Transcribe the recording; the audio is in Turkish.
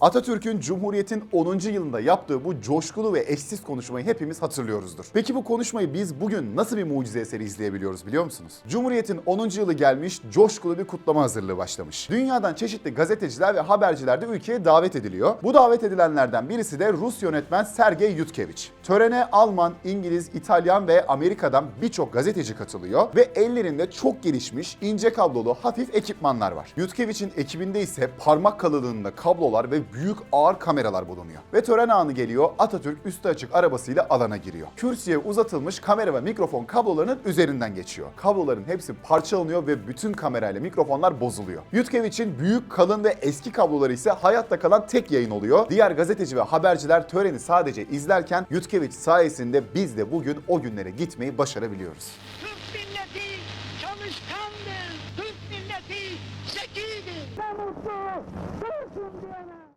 Atatürk'ün Cumhuriyet'in 10. yılında yaptığı bu coşkulu ve eşsiz konuşmayı hepimiz hatırlıyoruzdur. Peki bu konuşmayı biz bugün nasıl bir mucize eseri izleyebiliyoruz biliyor musunuz? Cumhuriyet'in 10. yılı gelmiş, coşkulu bir kutlama hazırlığı başlamış. Dünyadan çeşitli gazeteciler ve haberciler de ülkeye davet ediliyor. Bu davet edilenlerden birisi de Rus yönetmen Sergey Yutkeviç. Törene Alman, İngiliz, İtalyan ve Amerika'dan birçok gazeteci katılıyor ve ellerinde çok gelişmiş, ince kablolu hafif ekipmanlar var. Yutkeviç'in ekibinde ise parmak kalınlığında kablolar ve büyük ağır kameralar bulunuyor. Ve tören anı geliyor, Atatürk üstü açık arabasıyla alana giriyor. Kürsüye uzatılmış kamera ve mikrofon kablolarının üzerinden geçiyor. Kabloların hepsi parçalanıyor ve bütün kamerayla mikrofonlar bozuluyor. Yutkeviç'in büyük, kalın ve eski kabloları ise hayatta kalan tek yayın oluyor. Diğer gazeteci ve haberciler töreni sadece izlerken Yutkeviç sayesinde biz de bugün o günlere gitmeyi başarabiliyoruz. Türk milleti çalışkandır. Türk milleti zekidir. Ne mutlu